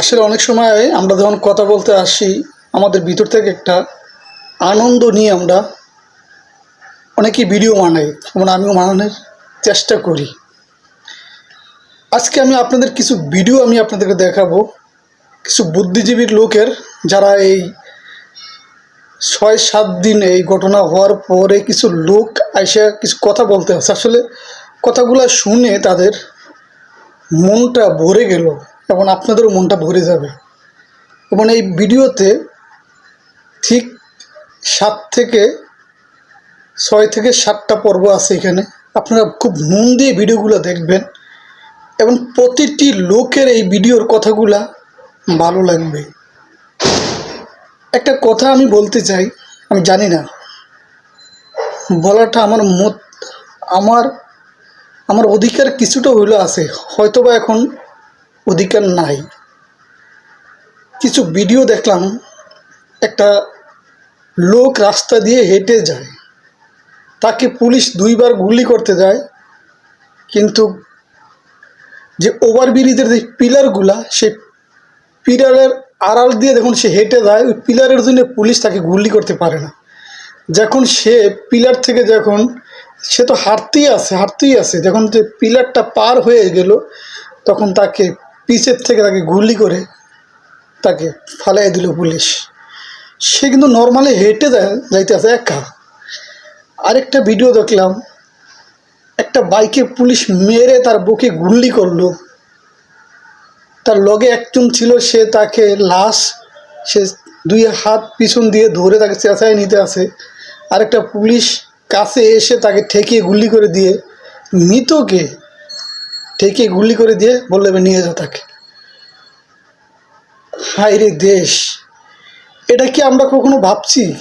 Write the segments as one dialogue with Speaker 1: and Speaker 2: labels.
Speaker 1: আসলে অনেক সময় আমরা যখন কথা বলতে আসি, আমাদের ভিতর থেকে একটা আনন্দ নিয়ে আমরা অনেকেই ভিডিও বানাই, যেমন আমিও বানানোর চেষ্টা করি। আজকে আমি আপনাদের কিছু ভিডিও আমি আপনাদেরকে দেখাবো। কিছু বুদ্ধিজীবীর লোকের যারা এই ছয় সাত দিন এই ঘটনা হওয়ার পরে কিছু লোক এসে কিছু কথা বলতে আসে। আসলে কথাগুলো শুনে তাদের মনটা ভরে গেল। এবং আপনাদেরও মনটা ভরে যাবে। এবং এই ভিডিওতে ঠিক সাত থেকে ছয় থেকে সাতটা পর্ব আছে এখানে। আপনারা খুব মন দিয়ে ভিডিওগুলো দেখবেন এবং প্রতিটি লোকের এই ভিডিওর কথাগুলা ভালো লাগবে। একটা কথা আমি বলতে চাই, আমি জানি না। বলাটা আমার মত, আমার আমার অধিকার কিছুটা হইলেও আছে। হয়তোবা এখন অধিকার নাই। কিছু ভিডিও দেখলাম, একটা লোক রাস্তা দিয়ে হেঁটে যায়। তাকে পুলিশ দুইবার গুলি করতে যায়, কিন্তু যে ওভারব্রিজের যে পিলারগুলা সেই পিলারের আড়াল দিয়ে যখন সে হেঁটে যায়, ওই পিলারের জন্য পুলিশ তাকে গুলি করতে পারে না। যখন সে পিলার থেকে যখন, সে তো হাঁটতেই আছে হাঁটতেই আছে, যখন যে পিলারটা পার হয়ে গেল, তখন তাকে পিছের থেকে তাকে গুলি করে তাকে ফালাই দিল পুলিশ। সে কিন্তু নর্মালি হেঁটে যায়, যাইতে আছে একা। আরেকটা ভিডিও দেখলাম, একটা বাইকে পুলিশ মেরে তার বুকে গুলি করল। তার লগে একজন ছিল, সে তাকে লাশ, সে দুই হাত পিছন দিয়ে ধরে তাকে চেঁচায় নিতে আসে। আরেকটা পুলিশ কাছে এসে তাকে ঠেকিয়ে গুলি করে দিয়ে মৃতকে ঠেকিয়ে গুলি করে দিয়ে বললে, "এবার নিয়ে যাও তাকে। হায় রে দেশ, এটা কি আমরা কখনো ভাবছি?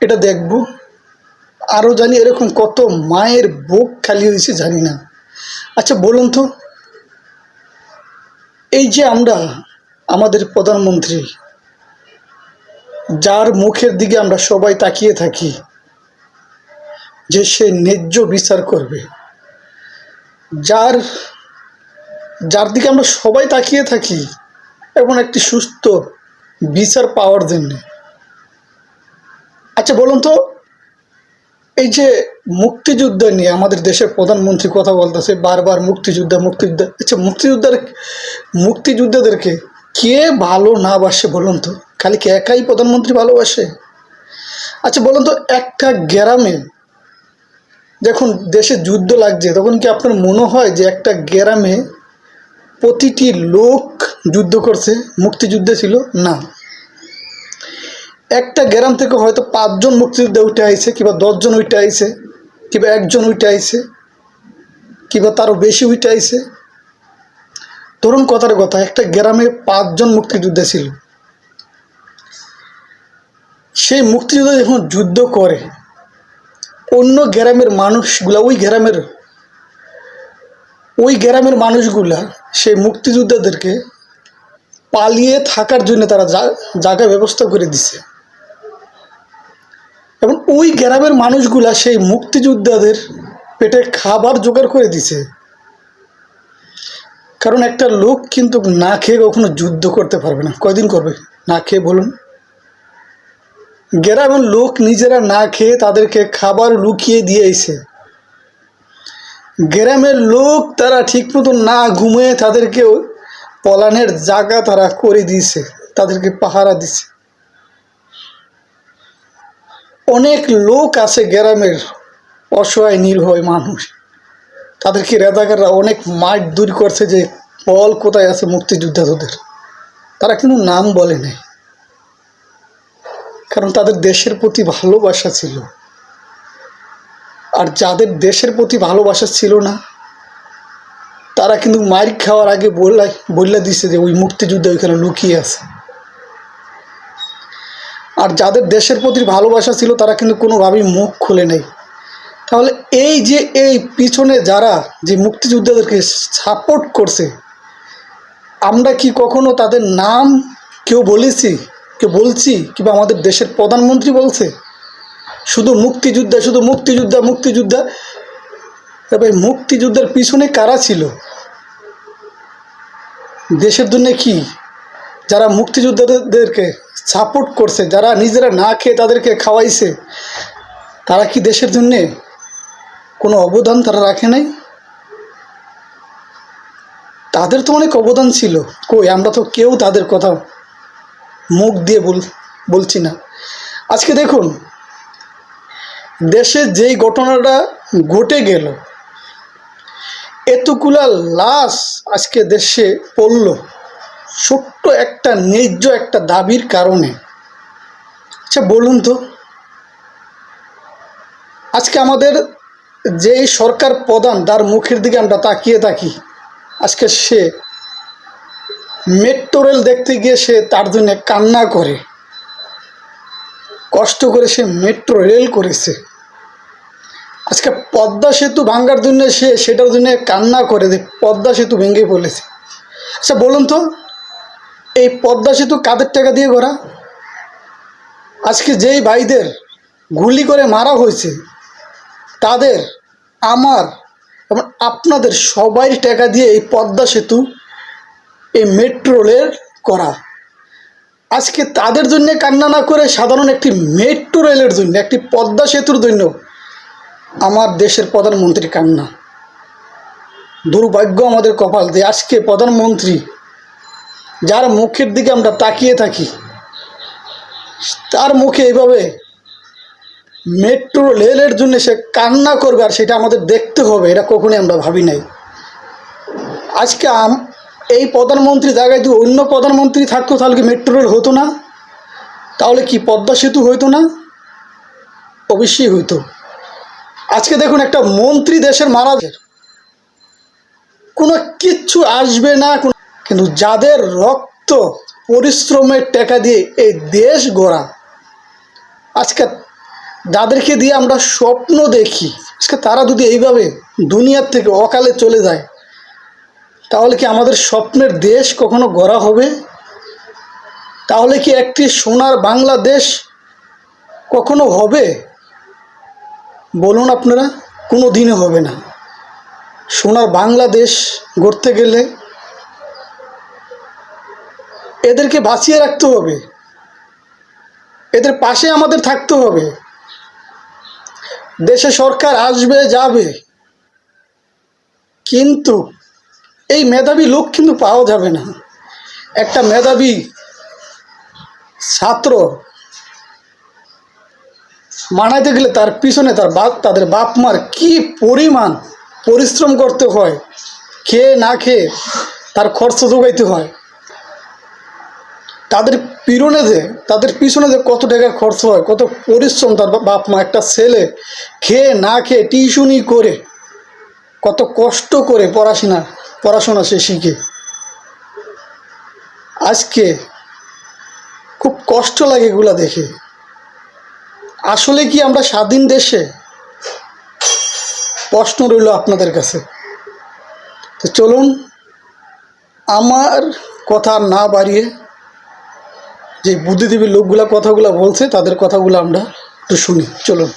Speaker 1: এটা দেখব। আরও জানি এরকম কত মায়ের বুক খালি হয়েছে, জানি না। আচ্ছা বলুন তো, এই যে আমরা, আমাদের প্রধানমন্ত্রী, যার মুখের দিকে আমরা সবাই তাকিয়ে থাকি, যে সে ন্যায্য বিচার করবে, যার যার দিকে আমরা সবাই তাকিয়ে থাকি এবং একটি সুস্থ বিচার পাওয়ার জন্য। আচ্ছা বলুন তো, এই যে মুক্তিযুদ্ধ নিয়ে আমাদের দেশের প্রধানমন্ত্রী কথা বলতেছে, বারবার মুক্তিযুদ্ধ মুক্তিযুদ্ধ আচ্ছা মুক্তিযুদ্ধের, মুক্তিযুদ্ধদেরকে কে ভালো না বাসে বলুন তো? খালি কি একাই প্রধানমন্ত্রী ভালোবাসে? আচ্ছা বলুন তো, একটা গ্রামে যখন দেশে যুদ্ধ লাগছে, তখন কি আপনার মনে হয় যে একটা গ্রামে প্রতিটি লোক যুদ্ধ করছে, মুক্তিযুদ্ধে ছিল না। একটা গ্রাম থেকে হয়তো পাঁচজন মুক্তিযুদ্ধে উঠে আইছে, কিংবা দশজন উঠে আইছে, কিংবা একজন উঠে আইছে, কিংবা তারও বেশি উঠে আইছে। ধরুন কথার কথা, একটা গ্রামে পাঁচজন মুক্তিযুদ্ধে ছিল। সেই মুক্তিযোদ্ধা যখন যুদ্ধ করে, অন্য গ্রামের মানুষগুলা, ওই গ্রামের ওই গ্রামের মানুষগুলা সেই মুক্তিযোদ্ধাদেরকে পালিয়ে থাকার জন্য তারা জায়গা ব্যবস্থা করে দিছে। এবং ওই গ্রামের মানুষগুলা সেই মুক্তিযোদ্ধাদের পেটে খাবার জোগাড় করে দিছে। কারণ একটা লোক কিন্তু না খেয়ে কখনো যুদ্ধ করতে পারবে না। কয়দিন করবে? না খেয়ে বলুন। গ্রামের লোক নিজেরা না খেয়ে তাদেরকে খাবার লুকিয়ে দিয়েছে গ্রামের লোক তারা ঠিক মতো না ঘুমিয়ে তাদেরকে পলানের জায়গা তারা করে দিয়েছে, তাদেরকে পাহারা দিছে অনেক লোক আছে গ্রামের অসহায় নির্ভয় মানুষ। তাদেরকে রেজাকাররা অনেক মাঠ দূর করছে যে বল কোথায় আছে মুক্তিযোদ্ধাদের। তারা কিন্তু নাম বলে নাই। কারণ তাদের দেশের প্রতি ভালোবাসা ছিল। আর যাদের দেশের প্রতি ভালোবাসা ছিল না, তারা কিন্তু মার খাওয়ার আগে বললা বললা দিছে যে ওই মুক্তিযুদ্ধ ওইখানে লুকিয়ে আছে। আর যাদের দেশের প্রতি ভালোবাসা ছিল, তারা কিন্তু কোনোভাবেই মুখ খুলে নেই। তাহলে এই যে এই পিছনে যারা যে মুক্তিযোদ্ধাদেরকে সাপোর্ট করছে, আমরা কি কখনো তাদের নাম কেউ বলেছি, কেউ বলছি, কিংবা আমাদের দেশের প্রধানমন্ত্রী বলছে? শুধু মুক্তিযোদ্ধা শুধু মুক্তিযোদ্ধা মুক্তিযোদ্ধা। তবে মুক্তিযুদ্ধের পিছনে কারা ছিল? দেশের জন্য কি? যারা মুক্তিযোদ্ধাদেরকে সাপোর্ট করছে, যারা নিজেরা না খেয়ে তাদেরকে খাওয়াইছে, তারা কি দেশের জন্যে কোনো অবদান তারা রাখে নাই? তাদের তো অনেক অবদান ছিল। কই, আমরা তো কেউ তাদের কথা মুখ দিয়ে বল, বলছি না। আজকে দেখুন দেশে যেই ঘটনাটা ঘটে গেল, এতগুলা লাশ আজকে দেশে পড়ল। ছোট্ট একটা, ন্যায্য একটা দাবির কারণে। আচ্ছা বলুন তো, আজকে আমাদের যেই সরকার প্রধান, তার মুখের দিকে আমরা তাকিয়ে থাকি, আজকে সে মেট্রো রেল দেখতে গিয়ে সে তার জন্য কান্না করে। কষ্ট করে সে মেট্রো রেল করেছে। আজকে পদ্মা সেতু ভাঙ্গার জন্য সে সেটার জন্য কান্না করে যে পদ্মা সেতু ভেঙে পড়েছে। আচ্ছা বলুন তো, এই পদ্মা সেতু কাদের টাকা দিয়ে করা আজকে যেই ভাইদের গুলি করে মারা হয়েছে, তাদের, আমার এবং আপনাদের সবাই টাকা দিয়ে এই পদ্মা সেতু এই মেট্রো রেল করা। আজকে তাদের জন্য কান্না না করে সাধারণ একটি মেট্রো রেলের জন্য, একটি পদ্মা সেতুর জন্য আমার দেশের প্রধানমন্ত্রী কান্না। দুর্ভাগ্য আমাদের কপাল যে আজকে প্রধানমন্ত্রী, যার মুখের দিকে আমরা তাকিয়ে থাকি, তার মুখে এইভাবে মেট্রো রেলের জন্য সে কান্না করবে আর সেটা আমাদের দেখতে হবে, এটা কখনোই আমরা ভাবি নাই। আজকে এই প্রধানমন্ত্রী জায়গায় যদি অন্য প্রধানমন্ত্রী থাকতো, তাহলে কি মেট্রো রেল হতো না? তাহলে কি পদ্মা সেতু হইতো না? অবশ্যই হইতো। আজকে দেখুন একটা মন্ত্রী দেশের মারা কোনো কিচ্ছু আসবে না, কোনো কিন্তু যাদের রক্ত পরিশ্রমের টাকা দিয়ে এই দেশ গড়া, আজকে যাদেরকে দিয়ে আমরা স্বপ্ন দেখি, আজকে তারা যদি এইভাবে দুনিয়ার থেকে অকালে চলে যায় তাহলে কি আমাদের স্বপ্নের দেশ কখনো গড়া হবে? তাহলে কি একটি সোনার বাংলাদেশ কখনো হবে? বলুন আপনারা কোনো দিনে হবে না। সোনার বাংলাদেশ গড়তে গেলে এদেরকে বাঁচিয়ে রাখতে হবে। এদের পাশে আমাদের থাকতে হবে। দেশে সরকার আসবে, যাবে। কিন্তু এই মেধাবী লোক কিন্তু পাওয়া যাবে না। একটা মেধাবী ছাত্র মানাইতে গেলে তার পিছনে তার বাপ, তাদের বাপ মার কি পরিমাণ পরিশ্রম করতে হয়, খেয়ে না খেয়ে তার খরচ যোগাইতে হয়। তাদের পিছনে যে, তাদের পিছনে যে কত টাকা খরচ হয়, কত পরিশ্রম তার বাপ মা, একটা ছেলে খেয়ে না খেয়ে টিউশনি করে, কত কষ্ট করে পড়াশোনা পড়াশোনা সে শিখে। আজকে খুব কষ্ট লাগে এগুলা দেখে। আসলে কি আমরা স্বাধীন দেশে? প্রশ্ন রইল আপনাদের কাছে। তো চলুন, আমার কথা না বাড়িয়ে যে বুদ্ধিজীবী লোকগুলা কথাগুলো বলছে, তাদের কথাগুলো আমরা একটু শুনি। চলুন।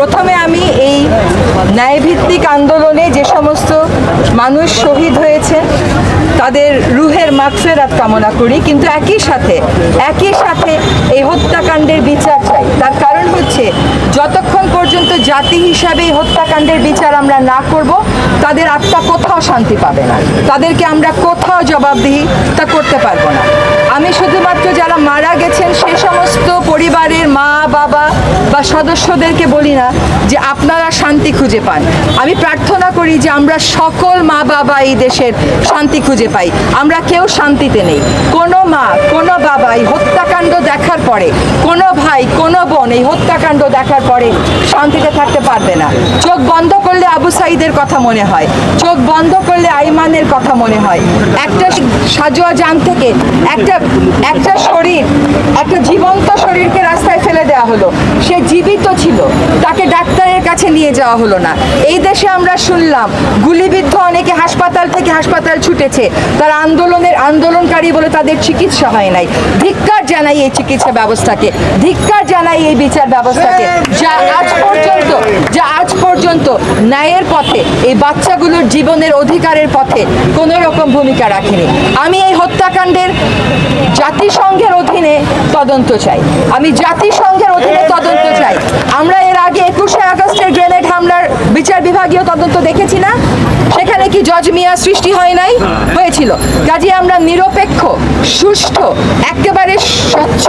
Speaker 2: প্রথমে আমি এই ন্যায়ভিত্তিক আন্দোলনে যে সমস্ত মানুষ শহীদ হয়েছেন তাদের রুহের মাগফেরাত কামনা করি। কিন্তু একই সাথে একই সাথে এই হত্যাকাণ্ডের বিচার চাই। তার কারণ হচ্ছে, যতক্ষণ পর্যন্ত জাতি হিসাবে এই হত্যাকাণ্ডের বিচার আমরা না করব, তাদের আত্মা কোথাও শান্তি পাবে না। তাদেরকে আমরা কোথাও জবাবদিহি তা করতে পারব না। আমি শুধুমাত্র যারা মারা গেছেন, সে সমস্ত পরিবারের মা, বাবা বা সদস্যদেরকে বলি না যে আপনারা শান্তি খুঁজে পান। আমি প্রার্থনা করি যে আমরা সকল মা, বাবা এই দেশের শান্তি খুঁজে পাই। আমরা কেউ শান্তিতে নেই। কোনো মা, কোনো বাবা এই হত্যাকাণ্ড দেখার পরে, কোনো ভাই, কোনো বোন এই হত্যাকাণ্ড দেখার পরে শান্তিতে থাকতে পারবে না। চোখ বন্ধ করলে আবু সাইদের কথা মনে হয়। চোখ বন্ধ করলে আইমানের কথা মনে হয়। একটা সাজোয়া যান থেকে একটা একটা শরীর, একটা জীবন্ত শরীরকে রাস্তায় ফেলে দেওয়া হলো। সে জীবিত ছিল, তাকে ডাক্তারের কাছে নিয়ে যাওয়া হলো না। এই দেশে আমরা শুনলাম, গুলিবিদ্ধ অনেকে হাসপাতাল থেকে হাসপাতাল ছুটেছে। তারা আন্দোলনের আন্দোলনকারী বলে তাদের চিকিৎসা হয় নাই। ধিক্কার জানাই এই চিকিৎসা ব্যবস্থাকে, ধিক্কার জানাই এই বিচার ব্যবস্থাকে। যা আজ পর্যন্ত, যা আজ পর্যন্ত ন্যায়ের পথে, এই বাচ্চাগুলোর জীবনের অধিকারের পথে কোনো রকম ভূমিকা রাখেনি। আমি এই হত্যাকাণ্ডের জাতিসংঘের অধীনে তদন্ত চাই। আমি জাতিসংঘের অধীনে তদন্ত চাই। আমরা এর আগে একুশে আগস্টের বিচার বিভাগীয় তদন্ত দেখেছি না? সেখানে কি জজ মিয়া সৃষ্টি হয় নাই? হয়েছিল। কাজে আমরা নিরপেক্ষ, সুষ্ঠু, একেবারে স্বচ্ছ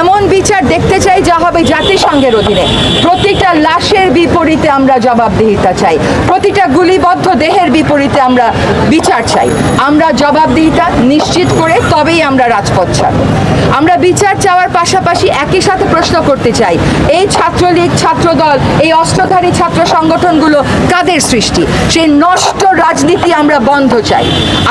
Speaker 2: এমন বিচার দেখতে চাই যা হবে জাতিসংঘের অধীনে। প্রতিটা লাশের বিপরীতে আমরা জবাবদিহিতা চাই। প্রতিটা গুলিবদ্ধ দেহের বিপরীতে আমরা বিচার চাই। আমরা জবাবদিহিতা নিশ্চিত করে তবেই আমরা রাজপথ ছাড়ব। আমরা বিচার চাওয়ার পাশাপাশি একই সাথে প্রশ্ন করতে চাই। এই ছাত্রলীগ, ছাত্রদল, এই অস্ত্রধারী ছাত্র সংগঠনগুলো কাদের সৃষ্টি? সেই নষ্ট রাজনীতি আমরা বন্ধ চাই।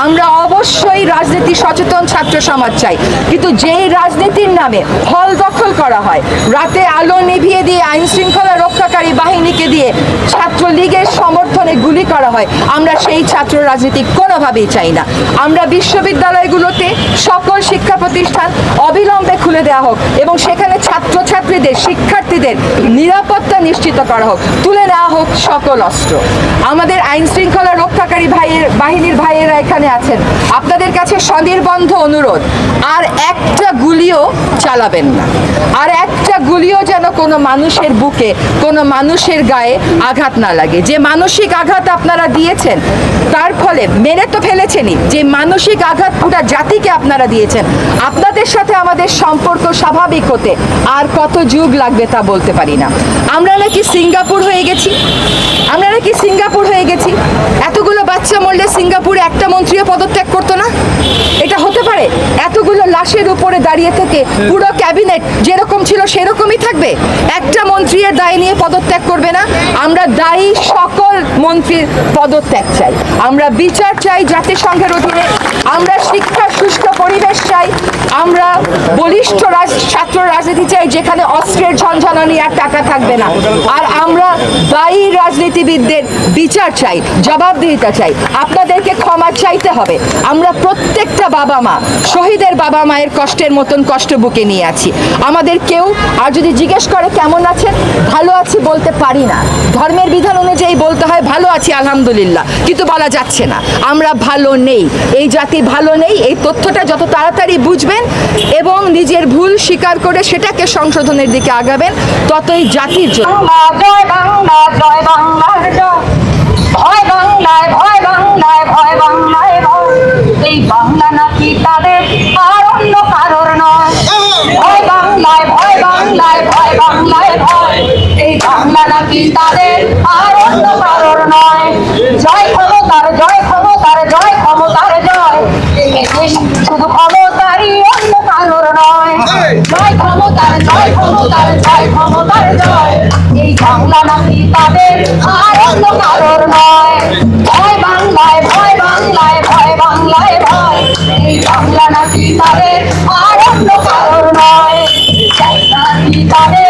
Speaker 2: আমরা অবশ্যই রাজনীতি সচেতন ছাত্র সমাজ চাই। কিন্তু যেই রাজনীতির নামে হল দখল করা হয়, রাতে আলো নিভিয়ে দিয়ে আইন শৃঙ্খলা রক্ষাকারী বাহিনীকে দিয়ে ছাত্রলীগের সমর্থনে গুলি করা হয়। আমরা সেই ছাত্র রাজনীতি কোনোভাবেই চাই না। আমরা বিশ্ববিদ্যালয়গুলোতে সকল শিক্ষা প্রতিষ্ঠান অবিলম্বে খুলে দেওয়া হোক এবং সেখানে ছাত্রছাত্রীদের, শিক্ষার্থীদের নিরাপত্তা নিশ্চিত করা হোক। তুলে নেওয়া হোক সকল অস্ত্র। আমাদের আইন শৃঙ্খলা রক্ষাকারী ভাইয়ের, বাহিনীর ভাইয়েরা এখানে আছেন। আপনাদের কাছে সনির্বন্ধ অনুরোধ, আর একটা গুলিও চালাবেন না। আর একটা গুলিও যেন কোনো মানুষের বুকে, কোনো মানুষের গায়ে আঘাত না লাগে। যে মানসিক আঘাত আপনারা দিয়েছেন, তার ফলে মেরে তো ফেলেছেনই। যে মানসিক আঘাত পুরো জাতিকে আপনারা দিয়েছেন, আপনাদের সাথে আমাদের সম্পর্ক স্বাভাবিক হতে আর কত যুগ লাগবে তা বলতে পারি না। আমরা নাকি সিঙ্গাপুর হয়ে গেছি, আমরা নাকি সিঙ্গাপুর হয়ে গেছি এতগুলো বাচ্চা মরলে সিঙ্গাপুরে একটা মন্ত্রীও পদত্যাগ করতো না? এটা হতে পারে? এতগুলো লাশের উপরে দাঁড়িয়ে থেকে পুরো ক্যাবিনেট যেরকম ছিল সেরকমই থাকবে? একটা মন্ত্রীর দায় নিয়ে পদত্যাগ করবে না? আমরা দায়ী সকল মন্ত্রীর পদত্যাগ চাই। আমরা বিচার চাই জাতিসংঘের অধীনে। আমরা শিক্ষা, সুষ্ঠু পরিবেশ চাই। আমরা বলিষ্ঠ ছাত্র রাজনীতি চাই যেখানে অস্ত্রের ঝনঝনানি আর টাকা থাকবে না। আর আমরা দায়ী রাজনীতিবিদদের বিচার চাই। জবাবদিহিতা চাই। আপনাদেরকে ক্ষমা চাইতে হবে। আমরা প্রত্যেকটা বাবা মা, শহীদের বাবা মায়ের কষ্টের মতন কষ্ট বুকে নিয়ে আছি। আমাদের কেউ আর যদি জিজ্ঞেস করে কেমন আছেন, ভালো আছি বলতে পারি না। ধর্মের বিধান অনুযায়ী বলতে হয়, ভালো আছি, আলহামদুলিল্লাহ। কিন্তু বলা যাচ্ছে না। আমরা ভালো নেই। এই জাতি ভালো নেই। এই তথ্যটা যত তাড়াতাড়ি বুঝবেন এবং নিজের ভুল স্বীকার করে সেটাকে সংশোধনের দিকে আগাবেন, ততই জাতির জন্য।
Speaker 3: ভয় বাংলায় ভয় বাংলায় ভয় বাংলায় ভয় এই বাংলা নাকি তাদের আর অন্য কারোর নয়। ভয় বাংলায় ভয় বাংলায় ভয় বাংলায় ভয় এই বাংলা নাকি তাদের আর অন্য কারোর নয়। জয় ক্ষমতার জয় ক্ষমতার জয় ক্ষমতার জয়। এই দেশ ক্ষমতারই অন্য কারোর নয়। জয় ক্ষমতার জয় ক্ষমতার জয় ক্ষমতার জয়। এই বাংলা নাকি তাদের আর অন্য কারোর নয়। ভয় বাংলায় ভয় বাংলায় ভয় বাংলায় ভয়। এই বাংলা নাকি তাদের আর অন্য কারোর নয়। তাদের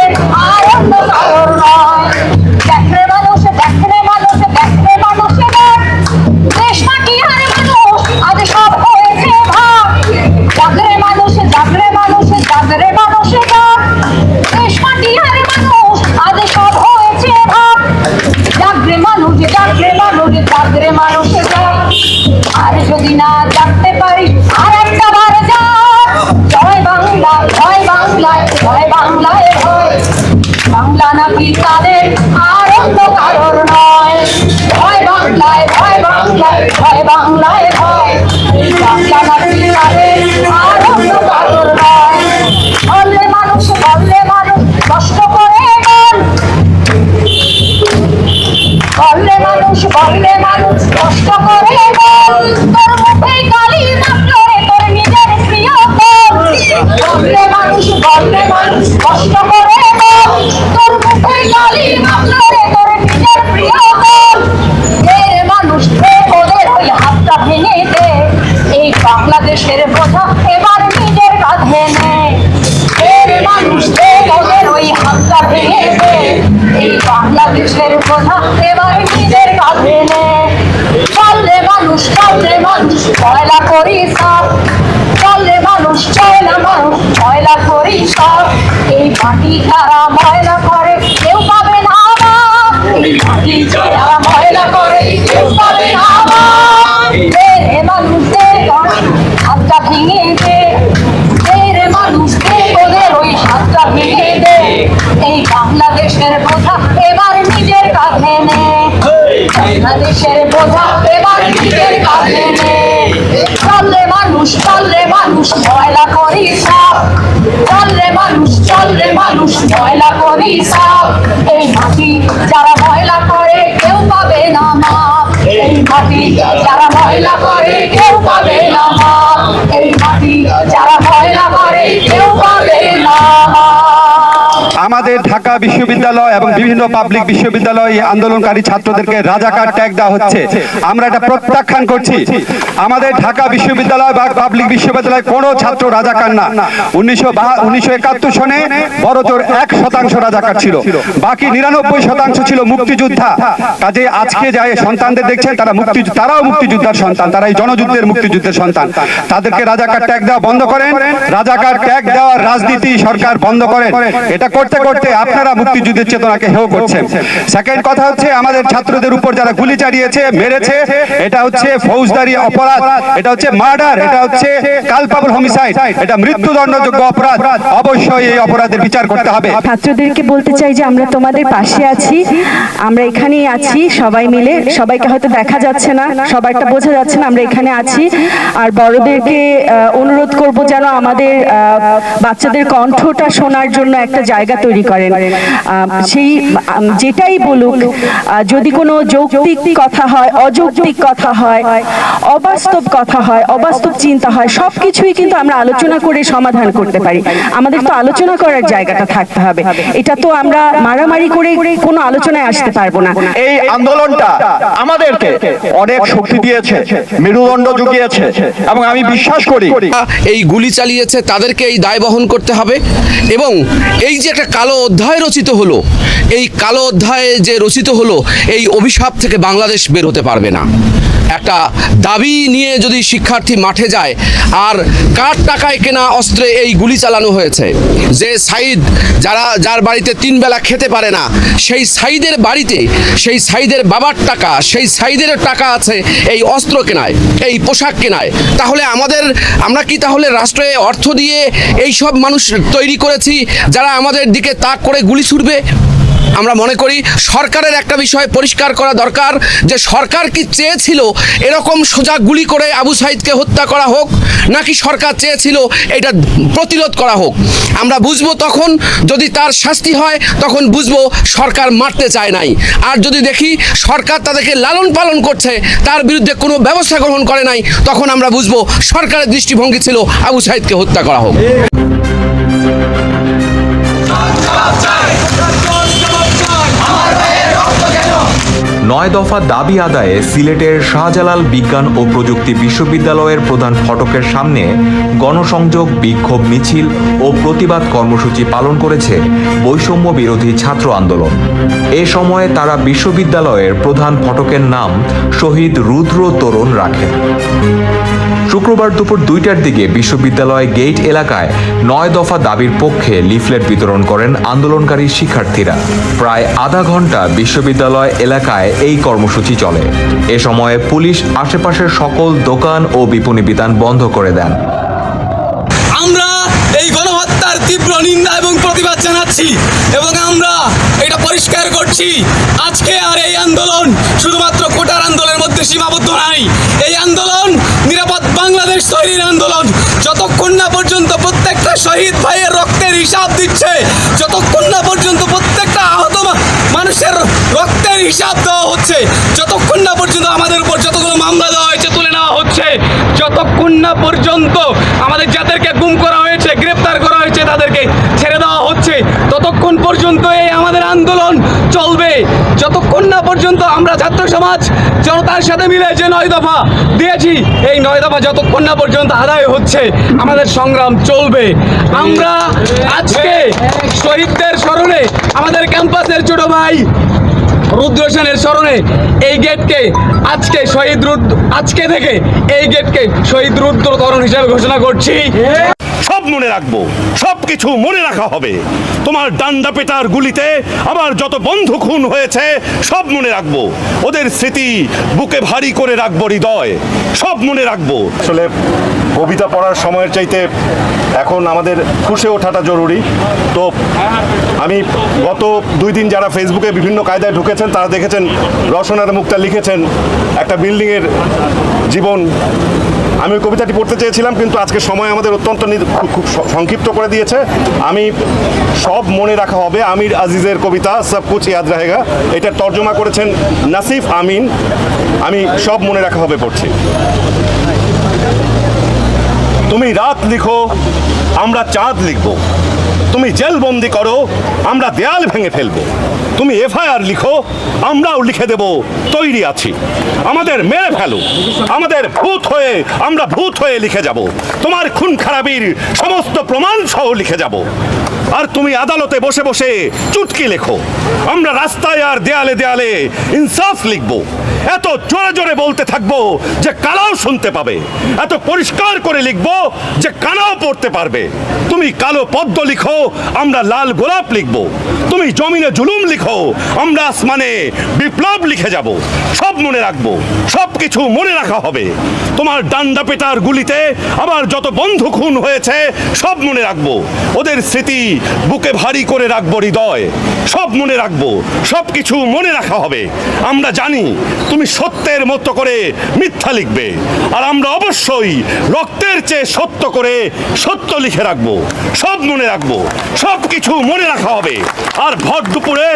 Speaker 3: আর যদি না জাগতে পারিস আর একটা বার জয় বাংলা, জয় বাংলায় জয় বাংলায় বাংলা নাকি তাদের আর অন্য কারোর নয়? ভয় বাংলায় ভয় বাংলায় ভয় বাংলায় ভয় বাংলা নাকি তাদের আর অন্য কারোর নয়? বললে মানুষ বললে মানুষ, কষ্ট করে বল বললে মানুষ, বললে করে বল তোর মুখে কালি মাত্র রে তোর নিজের প্রিয় বল বললে মানুষ বললে মানুষ কষ্ট করে বল তোর মুখে কালি মাত্র রে তোর নিজের প্রিয় বল এর মানুষ এ ওদের ওই হাতটা ভেঙে এই বাংলাদেশের বোঝা এবার নিজের কাঁধে নে এর মানুষ এই বাংলাদেশের ময়লা করি সব চলে, মানুষ চলে মানুষ ময়লা করি সব এই মাটি যারা ময়লা করে কেউ পাবে না। এই মাটি যারা ময়লা করে কেউ পাবে না। রে মানুষ হাতটা ভেঙে দে। রে মানুষ ওদের ওই হাতটা ভেঙে দে। এই বাংলাদেশের বোঝা এবার নিজের কাঁধে নে। বাংলাদেশের বোঝা এবার নিজের কাঁধে চললে মানুষ চললে মানুষ, ময়লা করি সব। চললে মানুষ চললে মানুষ যারা ময়লা করে, কেউ পাবে না মাপ। এই মাটি যারা ময়লা করে, কেউ পাবে না মাপ। এই মাটি যারা ময়লা করে, কেউ পাবে না মাপ।
Speaker 4: আমাদের ঢাকা বিশ্ববিদ্যালয় এবং বিভিন্ন পাবলিক বিশ্ববিদ্যালয় আন্দোলনকারী ছাত্রদেরকে রাজাকার ট্যাগ দেওয়া হচ্ছে। আমরা এটা প্রত্যাখ্যান করছি। আমাদের ঢাকা বিশ্ববিদ্যালয় বা পাবলিক বিশ্ববিদ্যালয় কোনো ছাত্র রাজাকার না। উনিশশো উনিশশো সনে বড়জোর এক শতাংশ রাজাকার ছিল। বাকি নিরানব্বই শতাংশ ছিল মুক্তিযোদ্ধা। কাজে আজকে যাই সন্তানদের দেখছেন, তারা মুক্তি, তারাও মুক্তিযোদ্ধার সন্তান। তারা এই জনযুদ্ধের মুক্তিযুদ্ধের সন্তান। তাদেরকে রাজাকার ট্যাগ দেওয়া বন্ধ করেন। রাজাকার ট্যাগ দেওয়ার রাজনীতি সরকার বন্ধ করেন। এটা করতে করতে আপনারা মুক্তিযুদ্ধের চেতনাকে হেও করছেন। সেকেন্ড কথা হচ্ছে, আমাদের ছাত্রদের উপর যারা গুলি চালিয়েছে, মেরেছে, এটা হচ্ছে ফৌজদারি অপরাধ, এটা হচ্ছে মার্ডার, এটা হচ্ছে কালপাবল হোমিসাইড এটা মৃত্যুদণ্ডযোগ্য অপরাধ। অবশ্যই এই অপরাধের বিচার করতে হবে।
Speaker 5: ছাত্রদেরকে বলতে চাই যে আমরা তোমাদের পাশে আছি, আমরা এখানেই আছি, সবাই মিলে, সবাইকে হয়তো দেখা যাচ্ছে না সবাইটা বোঝা যাচ্ছে না, আমরা এখানে আছি। আর বড়দেরকে অনুরোধ করব যেন আমাদের বাচ্চাদের কণ্ঠটা শোনার জন্য একটা জায়গা তৈরি করেন। সেই যেটাই বলুক যদি কোনো যৌক্তিক কথা হয় অযৌক্তিক কথা হয় অবাস্তব কথা হয় অবাস্তব চিন্তা হয় সবকিছুই কিন্তু আমরা আলোচনা করে সমাধান করতে পারি। আমাদের তো আলোচনা করার জায়গাটা থাকতে হবে। এটা তো আমরা মারামারি করে কোনো আলোচনায় আসতে পারব না।
Speaker 6: এই আন্দোলনটা আমাদেরকে অনেক শক্তি দিয়েছে মেরুদণ্ড জুগিয়েছে এবং আমি বিশ্বাস করি।
Speaker 7: এই গুলি চালিয়েছে তাদেরকে এই দায় বহন করতে হবে এবং এই যে একটা কালো অধ্যায় রচিত হলো। এই কালো অধ্যায়ে যে রচিত হলো, এই অভিশাপ থেকে বাংলাদেশ বের হতে পারবে না। একটা দাবি নিয়ে যদি শিক্ষার্থী মাঠে যায়, আর কার টাকায় কেনা অস্ত্রে এই গুলি চালানো হয়েছে? যে সাইদ, যারা, যার বাড়িতে তিন বেলা খেতে পারে না, সেই সাইদের বাড়িতে, সেই সাইদের বাবার টাকা, সেই সাইদের টাকা আছে এই অস্ত্র কেনায়, এই পোশাক কেনায়। তাহলে আমাদের, আমরা কি তাহলে রাষ্ট্রে অর্থ দিয়ে এই সব মানুষ তৈরি করেছি, যারা আমাদের দিকে তাক করে গুলি ছুটবে আমরা মনে করি সরকারের একটা বিষয় পরিষ্কার করা দরকার যে সরকার কি চেয়েছিল এরকম সোজা গুলি করে আবু সাইদকে হত্যা করা হোক, নাকি সরকার চেয়েছিল এটা প্রতিরোধ করা হোক? আমরা বুঝব তখন যদি তার শাস্তি হয়, তখন বুঝব সরকার মারতে চায় নাই। আর যদি দেখি সরকার তাদেরকে লালন পালন করছে, তার বিরুদ্ধে কোনো ব্যবস্থা গ্রহণ করে নাই, তখন আমরা বুঝব সরকারের দৃষ্টিভঙ্গি ছিল আবু সাইদকে হত্যা করা হোক।
Speaker 8: নয় দফা দাবি আদায়ে সিলেটের শাহজালাল বিজ্ঞান ও প্রযুক্তি বিশ্ববিদ্যালয়ের প্রধান ফটকের সামনে গণসংযোগ, বিক্ষোভ, মিছিল ও প্রতিবাদ কর্মসূচি পালন করেছে বৈষম্য বিরোধী ছাত্র আন্দোলন। এ সময়ে তারা বিশ্ববিদ্যালয়ের প্রধান ফটকের নাম শহীদ রুদ্র তরুণ রাখেন। শুক্রবার দুপুর দুইটার দিকে বিশ্ববিদ্যালয় গেট এলাকায় নয় দফা দাবির পক্ষে লিফলেট বিতরণ করেন আন্দোলনকারী শিক্ষার্থীরা। প্রায় আধা ঘণ্টা বিশ্ববিদ্যালয় এলাকায় এই কর্মসূচি চলে। এ সময়ে পুলিশ আশেপাশের সকল দোকান ও বিপণী বিতান বন্ধ করে দেন।
Speaker 9: আমরা এই গণহত্যার তীব্র নিন্দা এবং প্রতিবাদ জানাচ্ছি এবং আমরা এটা পরিষ্কার করছি। আজকে আর এই আন্দোলন শুধুমাত্র কোটার আন্দোলনের মধ্যে সীমাবদ্ধ নাই। এই আন্দোলন নিরাপদ বাংলাদেশ তৈরির আন্দোলন। যতক্ষণ না পর্যন্ত প্রত্যেকটা শহীদ ভাইয়ের রক্তের হিসাব দিচ্ছে, যতক্ষণ না পর্যন্ত প্রত্যেকটা আহত মানুষের রক্তের হিসাব দেওয়া হচ্ছে। যতক্ষণ না পর্যন্ত আমাদের উপর যতগুলো মামলা দেওয়া হয়েছে, তুলে নেওয়া হচ্ছে, যতক্ষণ না পর্যন্ত আমাদের যাদেরকে গুম করা হয়েছে, গ্রেপ্তার করা হয়েছে, তাদেরকে ছেড়ে দেওয়া হচ্ছে, ততক্ষণ পর্যন্ত এই আমাদের আন্দোলন চলবে। যতক্ষণ না পর্যন্ত আমরা ছাত্র সমাজ, জনতার সাথে মিলে যে নয় দফা দিয়েছি, এই নয় দফা যতক্ষণ না পর্যন্ত আদায় হচ্ছে, আমাদের সংগ্রাম চলবে। আমরা আজকে শহীদদের স্মরণে, আমাদের ক্যাম্পাসের ছোট ভাই রুদ্র সেনের স্মরণে এই গেটকে আজকে শহীদ রুদ্র আজকে থেকে এই গেটকে শহীদ রুদ্রতরণ হিসেবে ঘোষণা করছি।
Speaker 10: মনে রাখব। সব কিছু মনে রাখা হবে। তোমার ডান্ডা পেটার গুলিতে আমার যত বন্ধু খুন হয়েছে, সব মনে রাখব। ওদের স্মৃতি বুকে ভারী করে রাখব হৃদয়। সব মনে রাখব। আসলে কবিতা পড়ার সময়ের চাইতে এখন আমাদের খুশে ওঠাটা জরুরি। তো আমি গত দুই দিন যারা ফেসবুকে বিভিন্ন কায়দায় ঢুকেছেন, তারা দেখেছেন রসনার মুক্তা লিখেছেন একটা বিল্ডিংয়ের জীবন। আমি কবিতাটি পড়তে চেয়েছিলাম, কিন্তু আজকে সময় আমাদের অত্যন্ত খুব সংক্ষিপ্ত করে দিয়েছে। আমি সব মনে রাখা হবে, আমির আজিজের কবিতা সব কুচ ইয়াদ রাহেগা। এটা তর্জমা করেছেন নাসিফ আমিন। আমি সব মনে রাখা হবে পড়ছি। তুমি রাত লিখো, আমরা চাঁদ লিখব। তুমি জেলবন্দি করো, আমরা দেয়াল ভেঙে ফেলব। তুমি এফআইআর লিখো, আমরাও লিখে দেব, তৈরি আছি। আমাদের মেরে ফেলো। আমাদের ভূত হয়ে আমরা ভূত হয়ে লিখে যাব। তোমার খুন খারাপির সমস্ত প্রমাণ সহ লিখে যাব। আর তুমি আদালতে বসে বসে চুটকি লেখো। আমরা রাস্তায় আর দেয়ালে দেয়ালে ইনসাফ লিখব। এত জোরে জোরে বলতে থাকব যে কালাও শুনতে পাবে। এত পরিষ্কার করে লিখব যে কানাও পড়তে পারবে। তুমি কালো পদ্ম লিখো, আমরা লাল গোলাপ লিখব। তুমি জমিনে জুলুম লিখো, আমরা আসমানে বিপ্লব লিখে যাব, সব মনে রাখব, সব কিছু মনে রাখা হবে। তোমার ডান্ডা পেটার গুলিতে আমার যত বন্ধু খুন হয়েছে, সব মনে রাখব। ওদের স্মৃতি বুকে ভারী করে রাখব হৃদয়, সব মনে রাখব, সব কিছু মনে রাখা হবে। আমরা জানি তুমি সত্যের মতো করে মিথ্যা লিখবে, আর আমরা অবশ্যই রক্তের চেয়ে সত্য করে সত্য লিখে রাখব, সব মনে রাখব, সব কিছু মনে রাখা হবে। আর ভর দুপুরে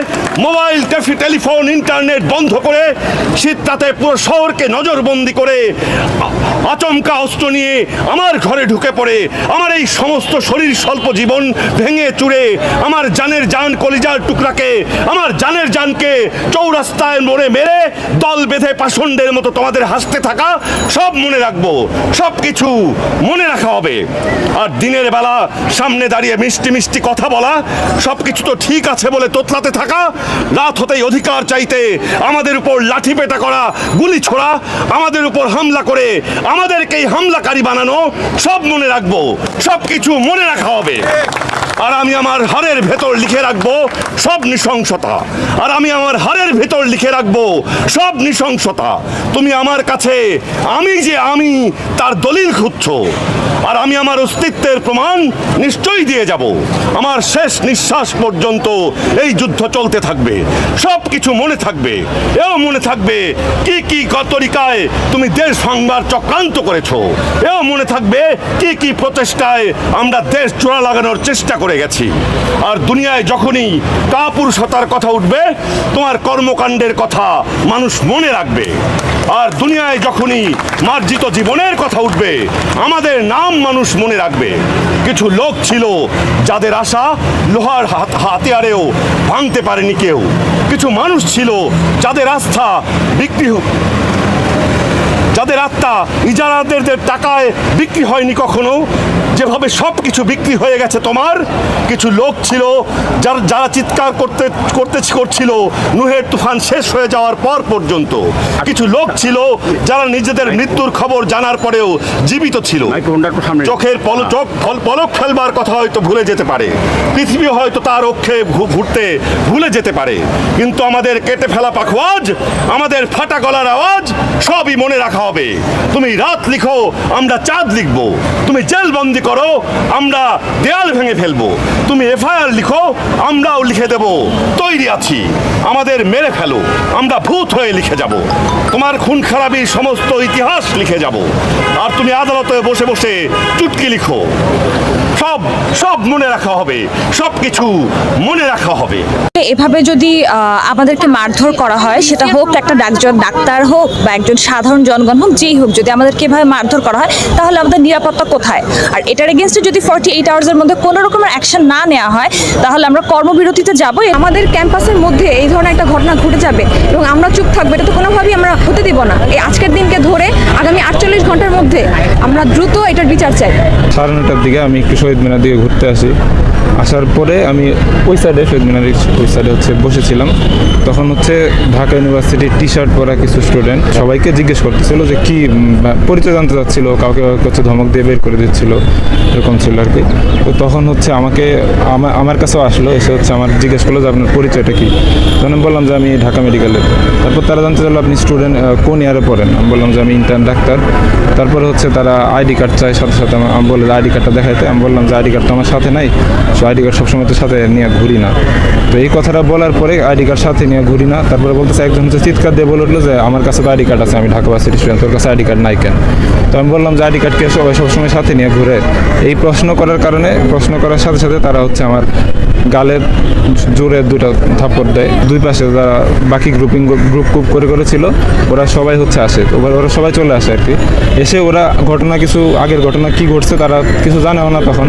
Speaker 10: মোবাইল টেলিফোন, ইন্টারনেট বন্ধ করে শীতটাতে পুরো শহরকে নজরবন্দি করে আচমকা অস্ত্র নিয়ে আমার ঘরে ঢুকে পড়ে। আমার এই সমস্ত শরীর স্বল্প জীবন ভেঙে চুড়ে আমার জানের জান কলিজার টুকরাকে, আমার জানের জানকে চৌরাস্তায় মোড়ে মেরে দল বেঁধে পাষণ্ডের মতো তোমাদের হাসতে থাকা সব মনে রাখব। সব কিছু মনে রাখা হবে। আর দিনের বেলা সামনে দাঁড়িয়ে মিষ্টি মিষ্টি কথা বলা, সব কিছু তো ঠিক আছে বলে তোতলাতে থাকা, রাত হতেই অধিকার চাইতে আমাদের উপর লাঠি পেটা করা, গুলি ছোড়া, আমাদের উপর হামলা করে আমাদেরকেই হামলাকারী বানানো, সব মনে রাখব সব কিছু মনে রাখা হবে। আর আমি আমার হাড়ের ভেতর লিখে রাখব সব নৃশংসতা। আর আমি আমার হাড়ের ভেতর লিখে রাখব সব নৃশংসতা। তুমি আমার কাছে, আমি যে আমি, তার দলিল খুঁজছ। আর আমি আমার অস্তিত্বের প্রমাণ নিশ্চয়ই দিয়ে যাব। আমার শেষ নিঃশ্বাস পর্যন্ত এই যুদ্ধ চলতে থাকবে। সব কিছু মনে থাকবে। এও মনে থাকবে কি কি ক- তরিকায় তুমি দেশ সংবার চক্রান্ত করেছ। এও মনে থাকবে কি কি প্রচেষ্টায় আমরা দেশ চোরা লাগানোর চেষ্টা করে গেছি। আর দুনিয়ায় যখনই কাপুরুষতার কথা উঠবে, তোমার কর্মকাণ্ডের কথা মানুষ মনে রাখবে। আর দুনিয়ায় যখনই মার্জিত জীবনের কথা উঠবে, আমাদের নাম মানুষ মনে রাখবে। কিছু লোক ছিল যাদের আশা লোহার হাত হাতিয়ারেও ভাঙতে পারেনি কেউ। কিছু মানুষ ছিল যাদের আস্থা বিক্রি যাদের আত্মা ইজারাদারদের টাকায় বিক্রি হয়নি কখনো। যেভাবে সব কিছু বিক্রি হয়ে গেছে তোমার কিছু লোক ছিল যারা যারা চিৎকার করতে করতে করছিল নুহের তুফান শেষ হয়ে যাওয়ার পর পর্যন্ত। কিছু লোক ছিল যারা নিজেদের মৃত্যুর খবর জানার পরেও জীবিত ছিল। চোখের পল চোখ ফল- পলক ফেলবার কথা হয়তো ভুলে যেতে পারে। পৃথিবী হয়তো তার অক্ষে ঘুরতে ভুলে যেতে পারে। কিন্তু আমাদের কেটে ফেলা পাখোয়াজ আমাদের ফাটা গলার আওয়াজ সবই মনে রাখা হবে। তুমি রাত লিখো আমরা চাঁদ লিখব। তুমি জেল বন্দি করো, আমরা দেয়াল ভেঙে ফেলব। তুমি এফআইআর লিখো, আমরাও লিখে দেব। তৈরি আছি। আমাদের মেরে ফেলো। আমরা ভূত হয়ে লিখে যাব। তোমার খুন খারাপি সমস্ত ইতিহাস লিখে যাব। আর তুমি আদালতে বসে বসে চুটকি লিখো। সব সব মনে রাখা হবে। সব কিছু মনে রাখা হবে।
Speaker 11: এভাবে যদি আমাদেরকে মারধর করা হয় সেটা হোক একটা ডাকজন ডাক্তার হোক বা একজন সাধারণ জনগণ হোক যেই হোক যদি আমাদেরকে এভাবে মারধর করা হয় তাহলে আমাদের নিরাপত্তা কোথায়? আর এটার এগেনস্টে যদি ফর্টি এইট আওয়ার্সের মধ্যে কোনো রকমের অ্যাকশন না নেওয়া হয় তাহলে আমরা কর্মবিরতিতে যাব।
Speaker 2: আমাদের ক্যাম্পাসের মধ্যে এই ধরনের একটা ঘটনা ঘটে যাবে এবং আমরা চুপ থাকব। এটা তো কোনোভাবেই আমরা হতে দিব না। এই আজকের দিনকে ধরে আগামী আটচল্লিশ ঘণ্টার মধ্যে আমরা দ্রুত এটার বিচার চাই।
Speaker 12: সাড়ে নটার দিকে আমি একটু শহীদ মিনার দিকে ঘুরতে আসি। আসার পরে আমি ওই সাইডে শহীদ মিনারের ওই সাইডে হচ্ছে বসেছিলাম। তখন হচ্ছে ঢাকা ইউনিভার্সিটির টি শার্ট পরা কিছু স্টুডেন্ট সবাইকে জিজ্ঞেস করতেছিল যে কি পরিচয় জানতে চাচ্ছিল, কাউকে হচ্ছে ধমক দিয়ে বের করে দিচ্ছিল, এরকম ছিল আর কি। তো তখন হচ্ছে আমাকে, আমা- আমার কাছেও আসলো, এসে হচ্ছে আমার জিজ্ঞেস করল যে আপনার পরিচয়টা কি? তখন আমি বললাম যে আমি ঢাকা মেডিকেলের তারপর তারা জানতে চাইলো আপনি স্টুডেন্ট কোন ইয়ারে পড়েন? আমি বললাম যে আমি ইন্টার্ন ডাক্তার। তারপরে হচ্ছে তারা আইডি কার্ড চাই সাথে সাথে আমা- বললাম আইডি কার্ডটা দেখাইতে। আমি বললাম যে আইডি কার্ড তো আমার সাথে নাই, সো আইডি কার্ড সবসময় তো সাথে নিয়ে ঘুরি না। তো এই কথাটা বলার পরে আইডি কার্ড সাথে নিয়ে ঘুরি না। তারপরে বলতেছে, একজন হচ্ছে চিৎকার দিয়ে বলে উঠল যে, আমার কাছে তো আইডি কার্ড আছে, আমি ঢাকা বাসের স্টুডেন্ট, তোর কাছে আইডি কার্ড নাই কেন? তো আমি বললাম যে, আইডি কার্ড কে সবাই সবসময় সাথে নিয়ে ঘুরে? এই প্রশ্ন করার কারণে, প্রশ্ন করার সাথে সাথে তারা হচ্ছে আমার গালের জোরে দুটা থাপ্পড় দেয়। দুই পাশে যারা বাকি গ্রুপিং গ্রুপ গ্রুপ করে করেছিল ওরা সবাই হচ্ছে আসে। ওরা সবাই চলে আসে আর কি। এসে ওরা ঘটনা কিছু, আগের ঘটনা কি ঘটছে তারা কিছু জানেও না তখন।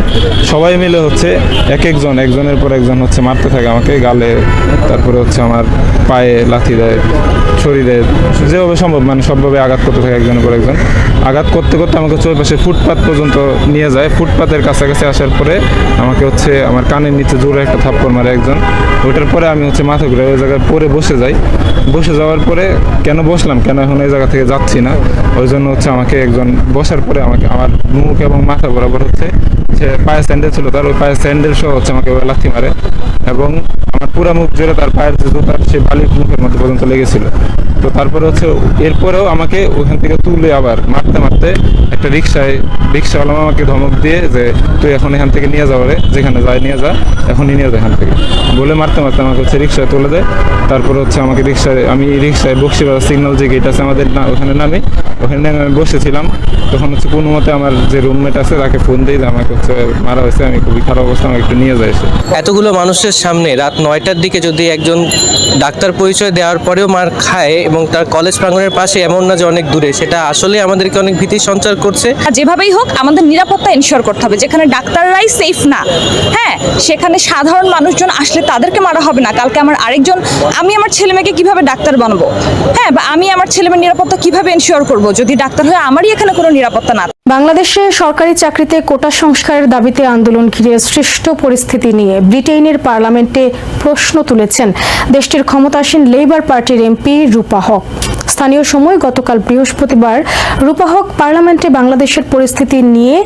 Speaker 12: সবাই মিলে হচ্ছে এক একজন, একজনের পর একজন হচ্ছে মারতে থাকে আমাকে গালে, তারপরে হচ্ছে আমার পায়ে লাথি দেয়, শরীরে যেভাবে সম্ভব মানে সবভাবে আঘাত করতে থাকে একজনের পর একজন। আঘাত করতে করতে আমাকে চৌপাশে ফুটপাত পর্যন্ত নিয়ে যায়। ফুটপাতের কাছাকাছি আসার পরে আমাকে হচ্ছে আমার কানের নিচে জোরে একটা থাপ্পড় মারে একজন। ওইটার পরে আমি হচ্ছে মাথা ঘুরে ওই জায়গায় পরে বসে যাই। বসে যাওয়ার পরে কেন বসলাম? কেন এখন এই জায়গা থেকে যাচ্ছি না? ওই জন্য হচ্ছে আমাকে একজন বসার পরে আমাকে আমার মুখ এবং মাথা বরাবর হচ্ছে সে পায়ে স্যান্ডেল ছিল তার, ওই পায়ে স্যান্ডেল সহ হচ্ছে আমাকে লাথি মারে এবং আমার পুরা মুখ জুড়ে তার পায়ের যে জুতা সে বালি মুখের মধ্যে পর্যন্ত লেগেছিল। তো তারপরে হচ্ছে এরপরেও আমাকে ওখান থেকে তুলে আবার মারতে মারতে একটা রিক্সায় রিক্সাওয়ালা আমাকে ধমক দিয়ে যে, তুই এখন এখান থেকে নিয়ে যাও রে যেখানে যায় নিয়ে যা। নিয়ে যা এখান থেকে। বলে মারতে মারতে আমাকে হচ্ছে রিক্সায় তুলে দেয়। তারপর হচ্ছে আমাকে রিক্সায় আমি রিক্সায় বক্সিবাজার সিগন্যাল যে গেট আছে আমাদের না ওখানে নামে। ওখানে নেমে আমি বসেছিলাম। তখন হচ্ছে কোনো মতে আমার যে রুমমেট আছে তাকে ফোন দিই যে আমাকে হচ্ছে মারা হয়েছে আমি খুবই খারাপ অবস্থা আমাকে একটু নিয়ে যায়
Speaker 13: এতগুলো মানুষের সামনে রাত নয়টার দিকে যদি একজন ডাক্তার পরিচয় দেওয়ার পরেও মার খায় এবং তার কলেজ প্রাঙ্গণের পাশে এমন না যে অনেক দূরে সেটা আসলে আমাদেরকে অনেক ভীতি সঞ্চার করছে।
Speaker 11: আর যেভাবেই হোক আমাদের নিরাপত্তা এনশিওর করতে হবে যেখানে ডাক্তাররাই সেফ না। হ্যাঁ সেখানে সাধারণ মানুষজন আসলে তাদেরকে মারা হবে না। কালকে আমার আরেকজন, আমি আমার ছেলে মেয়েকে কীভাবে ডাক্তার বানাবো? হ্যাঁ বা আমি আমার ছেলে মেয়ের নিরাপত্তা কীভাবে এনশিওর করব? যদি ডাক্তার হয়ে আমারই এখানে কোনো নিরাপত্তা না
Speaker 14: বাংলাদেশে সরকারি চাকরিতে কোটা সংস্কারের দাবিতে আন্দোলন ঘিরে সৃষ্ট পরিস্থিতি নিয়ে ব্রিটেনের পার্লামেন্টে প্রশ্ন তুলেছেন দেশটির ক্ষমতাসীন লেবার পার্টির এমপি রূপা হক। স্থানীয় সময় গতকাল বৃহস্পতিবার রূপা হক পার্লামেন্টে বাংলাদেশের পরিস্থিতি নিয়ে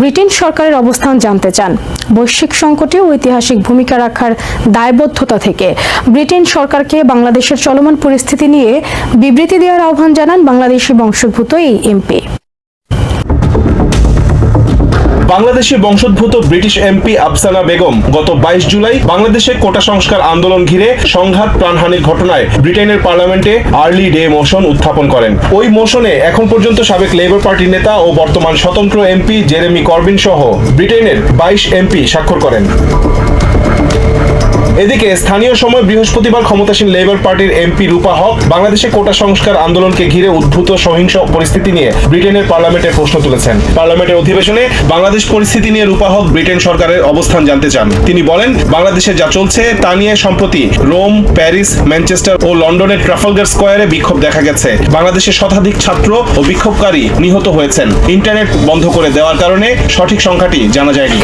Speaker 14: ব্রিটেন সরকারের অবস্থান জানতে চান। বৈশ্বিক সংকটে ঐতিহাসিক ভূমিকা রাখার দায়বদ্ধতা থেকে ব্রিটেন সরকারকে বাংলাদেশের চলমান পরিস্থিতি নিয়ে বিবৃতি দেওয়ার আহ্বান জানান বাংলাদেশি বংশোদ্ভূত এই এমপি।
Speaker 15: বাংলাদেশি বংশোদ্ভূত ব্রিটিশ এমপি আফসানা বেগম গত বাইশ জুলাই বাংলাদেশে কোটা সংস্কার আন্দোলন ঘিরে সংঘাত প্রাণহানির ঘটনায় ব্রিটেনের পার্লামেন্টে আর্লি ডে মোশন উত্থাপন করেন। ওই মোশনে এখন পর্যন্ত সাবেক লেবার পার্টির নেতা ও বর্তমান স্বতন্ত্র এমপি জেরেমি করবিন সহ ব্রিটেনের বাইশ এমপি স্বাক্ষর করেন। এদিকে স্থানীয় সময় বৃহস্পতিবার ক্ষমতাসীন লেবার পার্টির এমপি রূপা হক বাংলাদেশে কোটা সংস্কার আন্দোলনকে ঘিরে উদ্ভূত সহিংস পরিস্থিতি নিয়ে ব্রিটেনের পার্লামেন্টে প্রশ্ন তুলেছেন। পার্লামেন্টের অধিবেশনে বাংলাদেশ পরিস্থিতি নিয়ে রূপা হক ব্রিটেন সরকারের অবস্থান জানতে চান। তিনি বলেন, বাংলাদেশে যা চলছে তা নিয়ে সম্প্রতি রোম, প্যারিস, ম্যানচেস্টার ও লন্ডনের ট্রাফালগার স্কোয়ারে বিক্ষোভ দেখা গেছে। বাংলাদেশে শতাধিক ছাত্র ও বিক্ষোভকারী নিহত হয়েছেন। ইন্টারনেট বন্ধ করে দেওয়ার কারণে সঠিক সংখ্যাটি জানা যায়নি।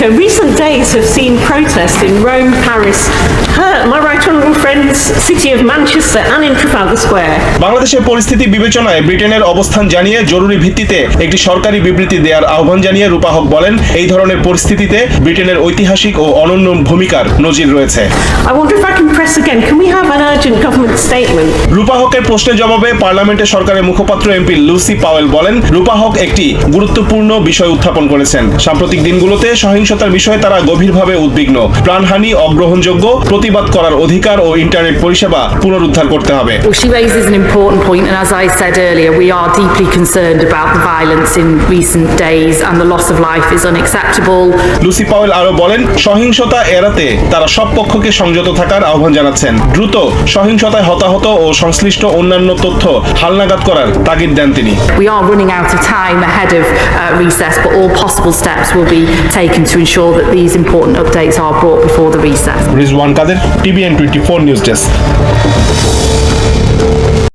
Speaker 16: Hurt my right honourable friends, city of Manchester and in Trafalgar Square.
Speaker 15: বাংলাদেশের পরিস্থিতি বিবেচনায় ব্রিটেনের অবস্থান জানিয়ে জরুরি ভিত্তিতে একটি সরকারি বিবৃতি দেওয়ার আহ্বান জানিয়ে রূপা হক বলেন এই ধরনের পরিস্থিতিতে ব্রিটেনের ঐতিহাসিক ও অনন্য ভূমিকার নজির রয়েছে
Speaker 16: I wonder if I can press again. Can we have an urgent government statement?
Speaker 15: রূপা হকের প্রশ্নের জবাবে পার্লামেন্টে সরকারের মুখপাত্র এমপি লুসি পাওয়েল বলেন রূপা হক একটি গুরুত্বপূর্ণ বিষয় উত্থাপন করেছেন সাম্প্রতিক দিনগুলোতে সহিংসতার বিষয়ে তারা গভীরভাবে উদ্বিগ্ন প্রাণহানি অগ্রহণযোগ্য প্রতিবাদ করার অধিকার ও ইন্টারনেট পরিষেবা পুনরুদ্ধার করতে হবে
Speaker 17: Well, she raises an important point, and as I said earlier, we are deeply concerned about the violence in recent days, and the loss of life is unacceptable.
Speaker 15: Lucy Powell আরও বলেন সহিংসতা এড়াতে তারা সব পক্ষকে সংযত থাকার আহ্বান জানাচ্ছেন দ্রুত সহিংসতায় হতাহত ও সংশ্লিষ্ট অন্যান্য তথ্য হালনাগাদ করার তাগিদ দেন তিনি
Speaker 17: We are running out of time ahead of uh, recess, but all possible steps will be taken to ensure that these important updates are brought before the recess.
Speaker 15: Rizwan Kader? TVN twenty four news desk